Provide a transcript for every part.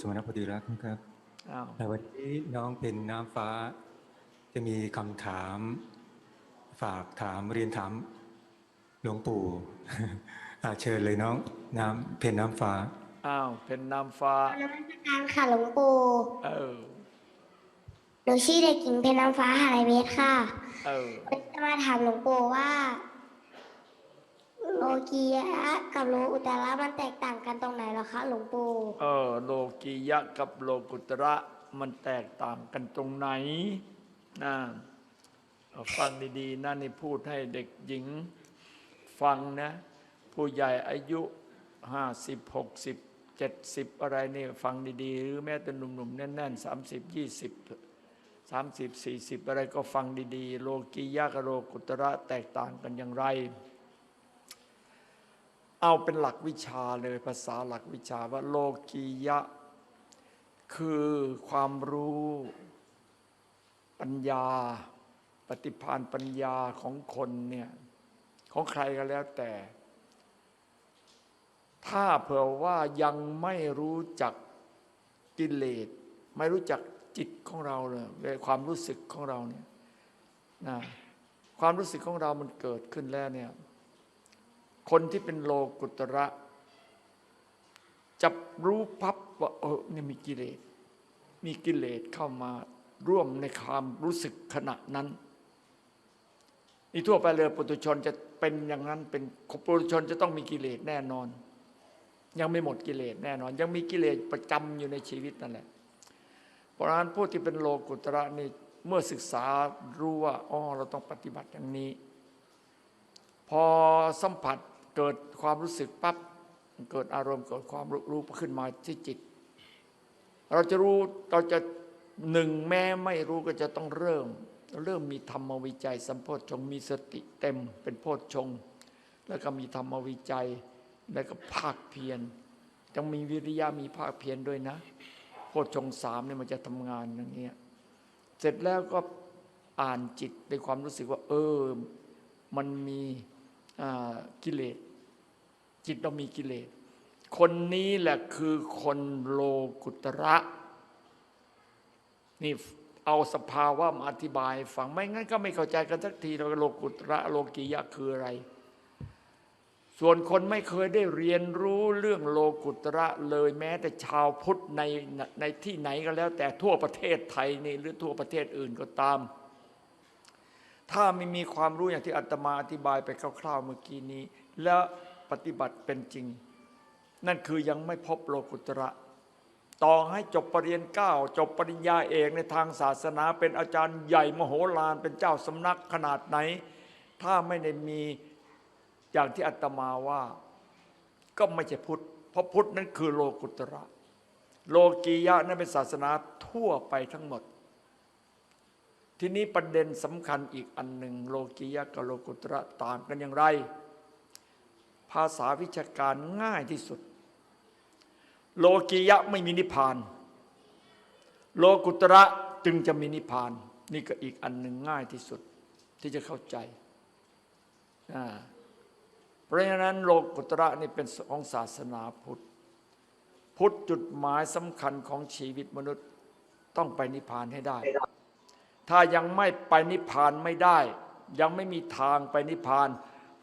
สมณพอดีรักนะครับอ้าวในวันนี้น้องเป็นน้ำฟ้า จะมีคำถาม ฝากถามเรียนถามหลวงปู่อ่าเชิญเลยน้องน้ำเพนน้ำฟ้า อ้าวเป็นนามฟ้านมัสการค่ะหลวงปู่เออหนูชื่อเด็กหญิงเพญน้ำฟ้าหาไรเวทค่ะเออวันนี้จะมาถามหลวงปู่ว่าโล กียะกับโลอุตระมันแตกต่างกันตรงไหนหรอคะหลวงปู่เออโลกียะกับโลกุตระมันแตกต่างกันตรงไหนนะฟังดีๆนะนี่พูดให้เด็กหญิงฟังนะ ผู้ใหญ่อายุห้าสิบหกสิบเจ็ดสิบอะไรนี่ฟังดีๆ หรือแม้แต่หนุ่มๆ แน่นๆสามสิบยี่สิบสามสิบสี่สิบอะไรก็ฟังดีๆ โลกียะกับโลกุตระแตกต่างกันอย่างไร เอาเป็นหลักวิชาเลยภาษาหลักวิชาว่าโลกียะ คือความรู้ปัญญา ปฏิภาณปัญญาของคนเนี่ยของใครก็แล้วแต่ ถ้าเผื่อว่ายังไม่รู้จักกิเลสไม่รู้จักจิตของเราเลยความรู้สึกของเราเนี่ยนะความรู้สึกของเรามันเกิดขึ้นแล้วเนี่ย คนที่เป็นโลกุตระจะรู้พับว่าเออนี่มีกิเลส มีกิเลสเข้ามาร่วมในความรู้สึกขณะนั้นนี่ทั่วไปเลยปุถุชนจะเป็นอย่างนั้นเป็นปุถุชนจะต้องมีกิเลสแน่นอน ยังไม่หมดกิเลสแน่นอน ยังมีกิเลสประจำอยู่ในชีวิตนั่นแหละ เพราะฉะนั้นผู้ที่เป็นโลกุตระนี่เมื่อศึกษารู้ว่าอ๋อเราต้องปฏิบัติอย่างนี้ พอสัมผัส เกิดความรู้สึกปั๊บเกิดอารมณ์เกิดความรู้รู้ขึ้นมาที่จิต เราจะรู้เราจะหนึ่งแม้ไม่รู้ก็จะต้องเริ่ม เริ่มมีธรรมวิจัย สัมโพชฌงมีสติเต็มเป็นโพชฌงแล้วก็มีธรรมวิจัยแล้วก็ภาคเพียรต้องมีวิริยะมีภาคเพียรด้วยนะโพชฌงสามเนี่ยมันจะทำงานอย่างเงี้ยเสร็จแล้วก็อ่านจิตในความรู้สึกว่า เออ มันมี กิเลส จิตเรามีกิเลส คนนี้แหละคือคนโลกุตระนี่เอาสภาวะมาอธิบายฟังไม่งั้นก็ไม่เข้าใจกันสักทีเราโลกุตระโลกียะคืออะไร ส่วนคนไม่เคยได้เรียนรู้เรื่องโลกุตระเลยแม้ แต่ชาวพุทธในในที่ไหนก็แล้ว แต่ทั่วประเทศไทยนี่หรือทั่วประเทศอื่นก็ตาม ถ้าไม่มีความรู้อย่างที่อาตมาอธิบายไปคร่าวๆเมื่อกี้นี้ แล้วปฏิบัติเป็นจริง นั่นคือยังไม่พบโลกุตระ ต่อให้จบปรริญญาเก้าจบปริญญาเอกในทางศาสนาเป็นอาจารย์ใหญ่มโหฬารเป็นเจ้าสำนักขนาดไหน ถ้าไม่ได้มีอย่างที่อาตมาว่า ก็ไม่ใช่พุทธเพราะพุทธนั้นคือโลกุตระ โลกียะนั้นเป็นศาสนาทั่วไปทั้งหมด ทีนี้ประเด็นสำคัญอีกอันหนึ่งโลกียะกับโลกุตระต่างกันอย่างไร ภาษาวิชาการง่ายที่สุด โลกียะไม่มีนิพพาน โลกุตระจึงจะมีนิพพาน นี่ก็อีกอันหนึ่งง่ายที่สุดที่จะเข้าใจ เพราะฉะนั้นโลกุตระนี่เป็นของศาสนาพุทธ พุทธจุดหมายสำคัญของชีวิตมนุษย์ต้องไปนิพพานให้ได้ ถ้ายังไม่ไปนิพพานไม่ได้ ยังไม่มีทางไปนิพพาน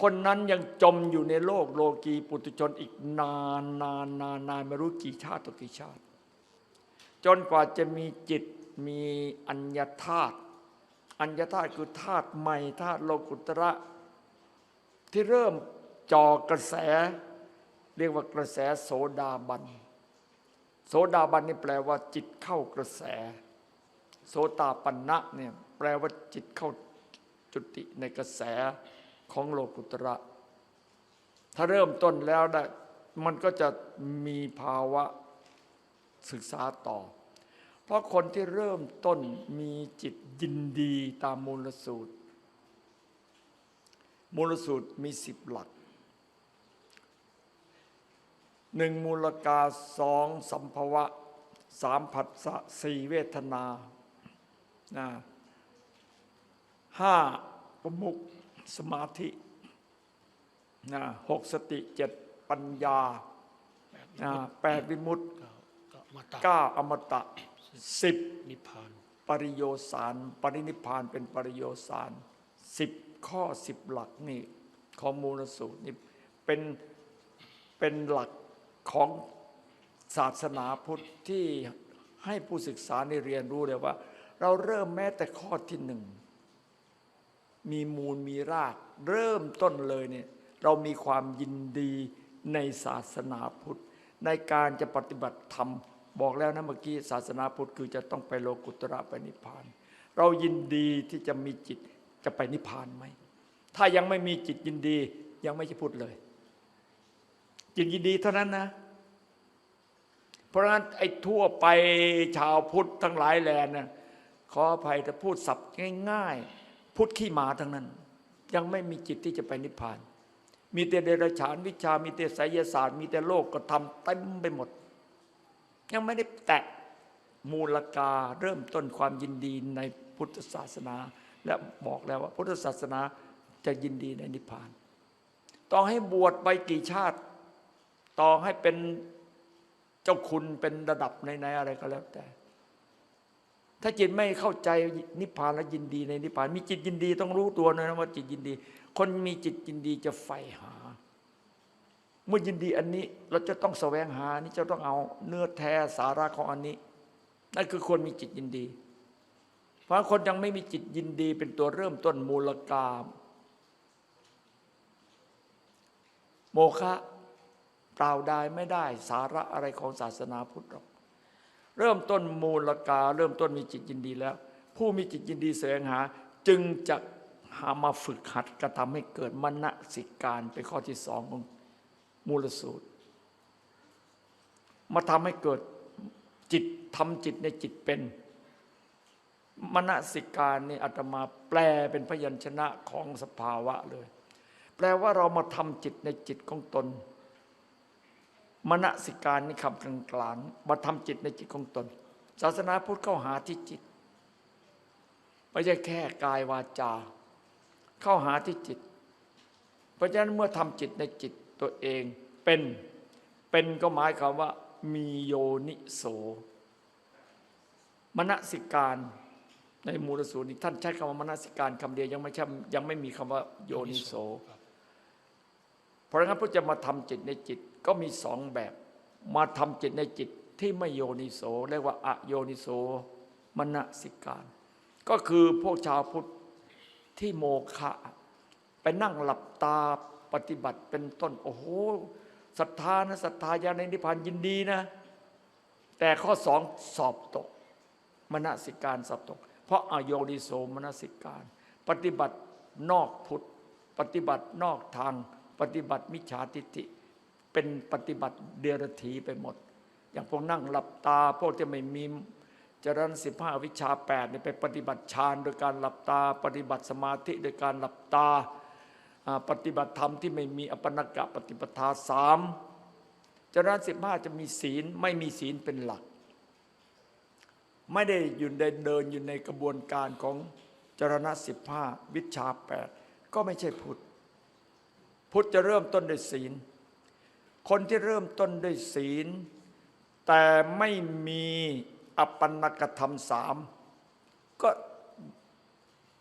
คนนั้นยังจมอยู่ในโลกโลกีปุตุชนอีกนานนานนานนานไม่รู้กี่ชาติต่อกี่ชาติ จนกว่าจะมีจิตมีอัญญาธาตุอัญญาธาตุคือธาตุใหม่ธาตุโลกุตระที่เริ่มจอกระแส เรียกว่ากระแสโสดาบัน โสดาบันนี่แปลว่าจิตเข้ากระแส โสตาปันนะเนี่ยแปลว่าจิตเข้าจุติในกระแสของโลกุตระ ถ้าเริ่มต้นแล้วได้มันก็จะมีภาวะศึกษาต่อ เพราะคนที่เริ่มต้นมีจิตยินดีตามมูลสูตร มูลสูตรมีสิบหลักหนึ่งมูลกาสองสัมภวะสามผัสสะสี่เวทนา นะห้าประมุขสมาธินะหกสติเจ็ดปัญญานะแปดวิมุตติมตะเก้าอมตะสิบนิพพานปริโยสารปรินิพพานเป็นปริโยสารสิบข้อสิบหลักนี่ของมูลสูตรนี่เป็นเป็นหลักของศาสนาพุทธที่ให้ผู้ศึกษาในเรียนรู้เลยว่า เราเริ่มแม้แต่ข้อที่หนึ่ง มีมูลมีราก เริ่มต้นเลยเนี่ยเรามีความยินดีในศาสนาพุทธ ในการจะปฏิบัติธรรม บอกแล้วนะเมื่อกี้ศาสนาพุทธคือจะต้องไปโลกุตระไปนิพพาน เรายินดีที่จะมีจิตจะไปนิพพานไหม ถ้ายังไม่มีจิตยินดียังไม่ใช่พุทธเลย จิตยินดีเท่านั้นนะเพราะฉะนั้นไอ้ทั่วไปชาวพุทธทั้งหลายแหล่นะ ขออภัยแต่พูดสับง่าย ๆพุทธขี้หมาทั้งนั้น ยังไม่มีจิตที่จะไปนิพพาน มีแต่เดรัจฉานวิชา มีแต่ไสยศาสตร์ มีแต่โลกก็ทำเต็มไปหมด ยังไม่ได้แตะมูลกาเริ่มต้นความยินดีในพุทธศาสนา และบอกแล้วว่าพุทธศาสนาจะยินดีในนิพพาน ต่อให้บวชไปกี่ชาติ ต่อให้เป็นเจ้าคุณเป็นระดับในๆอะไรก็แล้วแต่ ถ้าจิตไม่เข้าใจนิพพานและยินดีในนิพพาน มีจิตยินดีต้องรู้ตัวนะว่าจิตยินดี คนมีจิตยินดีจะใฝ่หา เมื่อยินดีอันนี้เราจะต้องแสวงหานี่จะต้องเอาเนื้อแท้สาระของอันนี้ นั่นคือคนมีจิตยินดี เพราะคนยังไม่มีจิตยินดีเป็นตัวเริ่มต้นมูลกามโมฆะเปล่าได้ไม่ได้สาระอะไรของศาสนาพุทธหรอก เริ่มต้นมูลกา เริ่มต้นมีจิตยินดีแล้ว ผู้มีจิตยินดีแสวงหา จึงจะหามาฝึกหัดกระทำให้เกิดมณสิการเป็นข้อที่สองของมูลสูตร มาทำให้เกิดจิตทำจิตในจิตเป็นมณสิการนี่อาตมาแปลเป็นพยัญชนะของสภาวะเลย แปลว่าเรามาทำจิตในจิตของตน มณสิการนี่คำกลางกลางๆมาทำจิตในจิตของตน ศาสนาพุทธเข้าหาที่จิต ไม่ใช่แค่กายวาจา เข้าหาที่จิต เพราะฉะนั้นเมื่อทำจิตในจิตตัวเองเป็นเป็นก็หมายความว่า มีโยนิโสมณสิการในมูลสูตรนี้ท่านใช้คำว่ามณสิการคำเดียวยังไม่ใช่ยังไม่มีคำว่าโยนิโส เพราะงั้นพระจะมาทำจิตในจิต ก็มีสองแบบ มาทำจิตในจิตที่ไม่โยนิโสเรียกว่าอโยนิโสมณสิการ ก็คือพวกชาวพุทธที่โมฆะไปนั่งหลับตาปฏิบัติเป็นต้น โอ้โหศรัทธานะศรัทธาญาในนิพพานยินดีนะ แต่ข้อสองสอบตกมณสิการสอบตก เพราะอโยนิโสมณสิการ ปฏิบัตินอกพุทธ ปฏิบัตินอกทาง ปฏิบัติมิจฉาทิฏฐิ เป็นปฏิบัติเดรถีไปหมด อย่างพวกนั่งหลับตา พวกที่ไม่มีจรณสิบห้าวิชาแปดเนี่ยไปปฏิบัติฌานโดยการหลับตา ปฏิบัติสมาธิโดยการหลับตา ปฏิบัติธรรมที่ไม่มีอปนกะปฏิปทาสามจรณสิบห้าจะมีศีลไม่มีศีลเป็นหลัก ไม่ได้อยู่ในเดินอยู่ในกระบวนการของจรณะสิบห้าวิชาแปดก็ไม่ใช่พุทธพุทธจะเริ่มต้นด้วยศีล คนที่เริ่มต้นด้วยศีล แต่ไม่มีอปันนกธรรมสามก็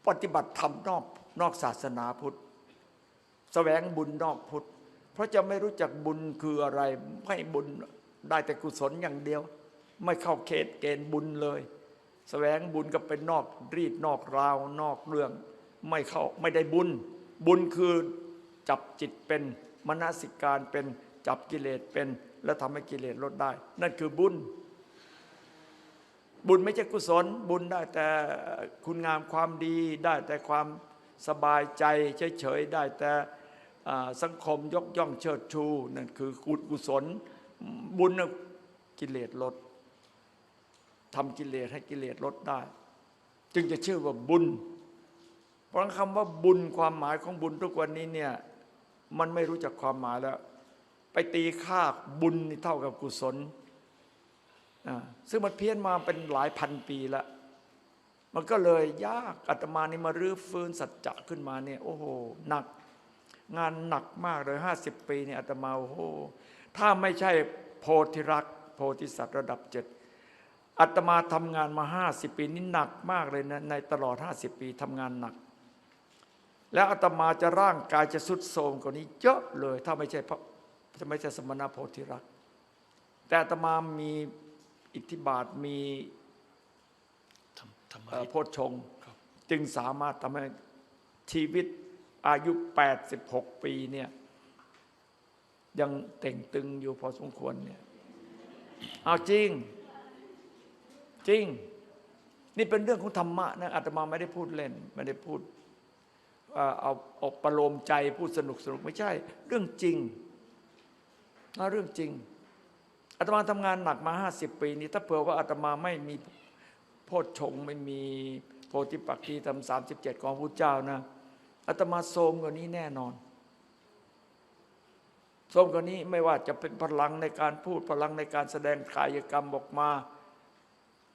ปฏิบัติธรรมนอกนอกศาสนาพุทธแสวงบุญนอกพุทธ เพราะจะไม่รู้จักบุญคืออะไร ไม่บุญได้แต่กุศลอย่างเดียว ไม่เข้าเขตเกณฑ์บุญเลยแสวงบุญก็เป็นนอกรีดนอกราวนอกเรื่อง ไม่เข้าไม่ได้บุญ บุญคือจับจิตเป็นมนสิการเป็น จับกิเลสเป็น และทำให้กิเลสลดได้ นั่นคือบุญ บุญไม่ใช่กุศล บุญได้แต่คุณงามความดีได้แต่ความสบายใจเฉยๆได้แต่สังคมยกย่องเชิดชู นั่นคือกุศล บุญนะกิเลสลดทำกิเลสให้กิเลสลดได้ จึงจะชื่อว่าบุญ เพราะคำว่าบุญความหมายของบุญทุกวันนี้เนี่ยมันไม่รู้จักความหมายแล้ว ไปตีค่าบุญนี่เท่ากับกุศล ซึ่งมันเพี้ยนมาเป็นหลายพันปีแล้วมันก็เลยยากอาตมานี่มารื้อฟื้นสัจจะขึ้นมาเนี่ยโอ้โหหนัก งานหนักมากเลยห้าสิบปีเนี่ยอาตมาโอ้โหถ้าไม่ใช่โพธิรักโพธิสัตว์ระดับเจ็ดอาตมาทำงานมา50ปีนี่หนักมากเลยนะในตลอด50ปีทำงานหนัก แล้วอาตมาจะร่างกายจะสุดโทรมกว่านี้เยอะเลย ถ้าไม่ใช่พระ จะไม่ใช่สมณโพธิรักษ์แต่อาตมามีอิทธิบาทมีทำทำเอ่ให้อโพชฌงค์ครับจึงสามารถทำให้ชีวิตอายุ 86 ปีเนี่ยยังเต่งตึงอยู่พอสมควรเนี่ยเอาจริง จริง นี่เป็นเรื่องของธรรมะนะอาตมาไม่ได้พูดเล่น ไม่ได้พูดเอ่อเอาเอาประโลมใจพูดสนุกสนุกไม่ใช่ เรื่องจริง เอาเรื่องจริงอาตมาทำงานหนักมา50ปีนี้ ถ้าเผื่อว่าอาตมาไม่มีโพชฌงไม่มีโพธิปักขีธรรมสามสิบเจ็ดของพระเจ้านะอาตมาโทมกว่านี้แน่นอนโทมกว่านี้ไม่ว่าจะเป็นพลังในการพูดพลังในการแสดงกายกรรมออกมา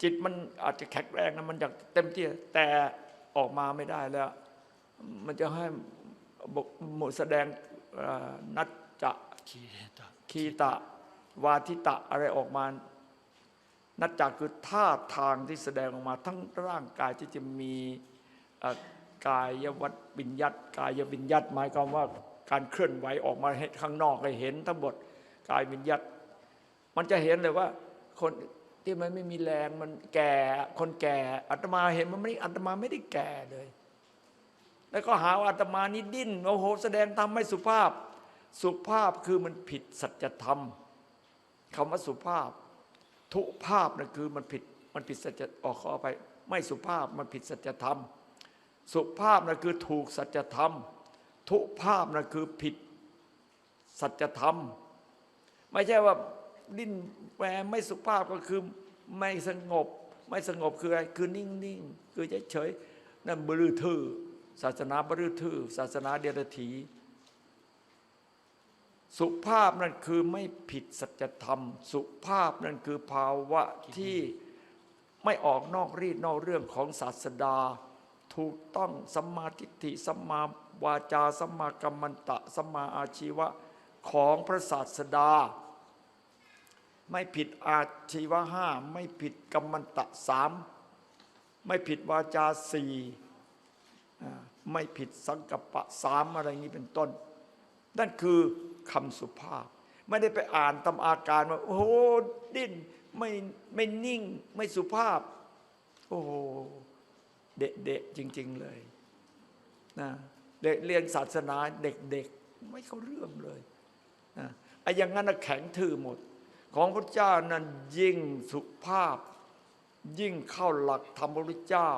จิตมันอาจจะแข็งแรงนะมันอยากเต็มที่แต่ออกมาไม่ได้แล้ว มันจะให้บกหมดแสดงนัจจะคีตะ คีตะ วาทิตะอะไรออกมา นัจจากคือท่าทางที่แสดงออกมา ทั้งร่างกายที่จะมีกายวัดบิญญัตกายบิญญัตหมายความว่าการเคลื่อนไหวออกมาให้ข้างนอกให้เห็นทั้งหมดกายบิญญัตมันจะเห็นเลยว่า คนที่มันไม่มีแรงมันแก่คนแก่อาตมาเห็นมันไม่อาตมาไม่ได้แก่เลย แล้วก็หาว่าอาตมานี่ดิ้นโอ้โหแสดงธรรมไม่สุภาพ สุภาพคือมันผิดสัจธรรมคำว่าสุภาพ ทุภาพนั่นคือมันผิดมันผิดสัจออกขอไป ไม่สุภาพมันผิดสัจธรรม สุภาพนั่นคือถูกสัจธรรม ทุภาพนั่นคือผิดสัจธรรม ไม่ใช่ว่าดิ้นแหวไม่สุภาพก็คือไม่สงบ ไม่สงบคืออะไรคือนิ่งๆคือเฉยๆนั่นบรือทือศาสนาบรือทือศาสนาเดียรถี สุภาพนั่นคือไม่ผิดสัจธรรม สุภาพนั่นคือภาวะที่ไม่ออกนอกรีดนอกเรื่องของศาสดา ถูกต้องสัมมาทิฏฐิสัมมาวาจาสัมมากัมมันตะสัมมาอาชีวะของพระศาสดา ไม่ผิดอาชีวะห้าไม่ผิดกัมมันตะสามไม่ผิดวาจาสี่ไม่ผิดสังกัปปะสามอะไรนี้เป็นต้น นั่นคือ คำสุภาพ ไม่ได้ไปอ่านตำอาการว่า โอ้โหดิ้นไม่ไม่นิ่งไม่สุภาพ โอ้โหเด็กๆจริง ๆเลยนะเด็กเรียนศาสนาเด็กๆไม่เข้าเรื่องเลยนะไอ้อย่างนั้นนะแข็งทื่อหมด ของพระเจ้านั้นยิ่งสุภาพ ยิ่งเข้าหลักธรรมพระพุทธเจ้า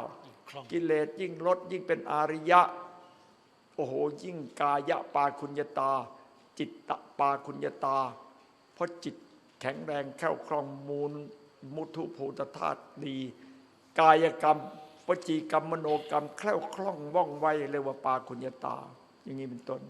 กิเลสยิ่งลดยิ่งเป็นอาริยะ โอ้โหยิ่งกายะปาคุญญตา จิตตปาคุญญตา เพราะจิตแข็งแรงแข็งคล่องมูล มุทุภูตธาตุดี กายกรรมวจีกรรมมโนกรรมแคล่วคล่องว่องไวเรียกว่าปาคุญญตา อย่างนี้เป็นต้น